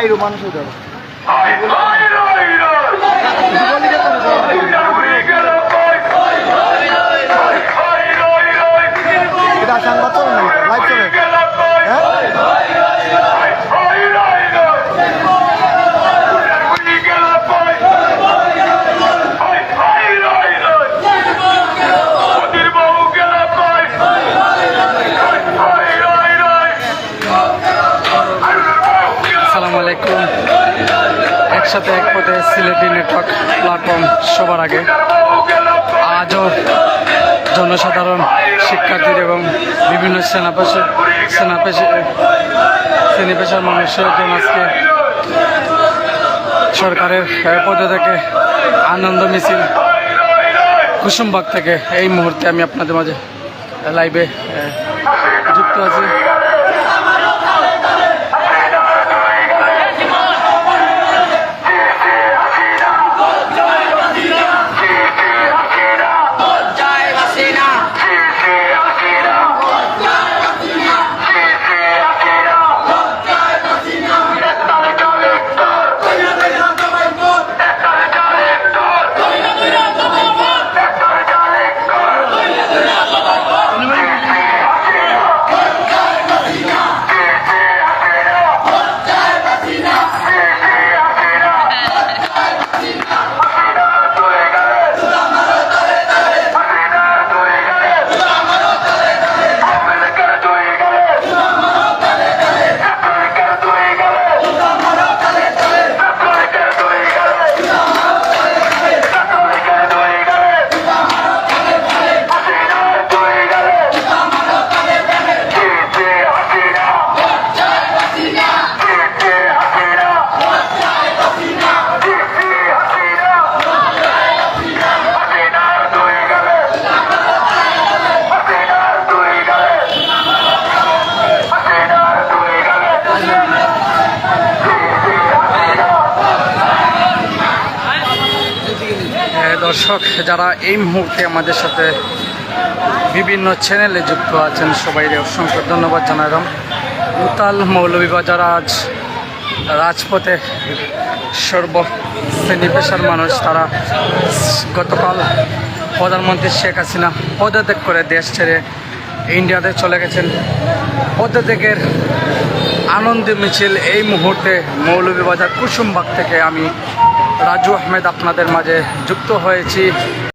বাইরে মানুষ ওদের এটা সংবাদ চলে না লাইভ চলে হ্যাঁ আসসালামু আলাইকুম একসাথে এক পথে সিলেটি নেটওয়ার্ক প্ল্যাটফর্ম সবার আগে। আজও জনসাধারণ শিক্ষার্থী এবং বিভিন্ন সেনা পেশা সেনা পেশা শ্রেণি পেশার মানুষের জন্য আজকে সরকারের পদে থেকে আনন্দ মিছিল কুসুমবাগ থেকে এই মুহূর্তে আমি আপনাদের মাঝে লাইভে যুক্ত আছি। দর্শক, যারা এই মুহূর্তে আমাদের সাথে বিভিন্ন চ্যানেলে যুক্ত আছেন সবাই অসংখ্য ধন্যবাদ জানালাম। উতাল মৌলভীবাজার আজ রাজপথে সর্ব শ্রেণি পেশার মানুষ। তারা গতকাল প্রধানমন্ত্রী শেখ হাসিনা পদত্যাগ করে দেশ ছেড়ে ইন্ডিয়াতে চলে গেছেন। পদত্যাগের আনন্দ মিছিল এই মুহূর্তে মৌলভীবাজার কুসুমবাগ থেকে আমি রাজু আহমেদ আপনাদের মাঝে যুক্ত হয়েছি।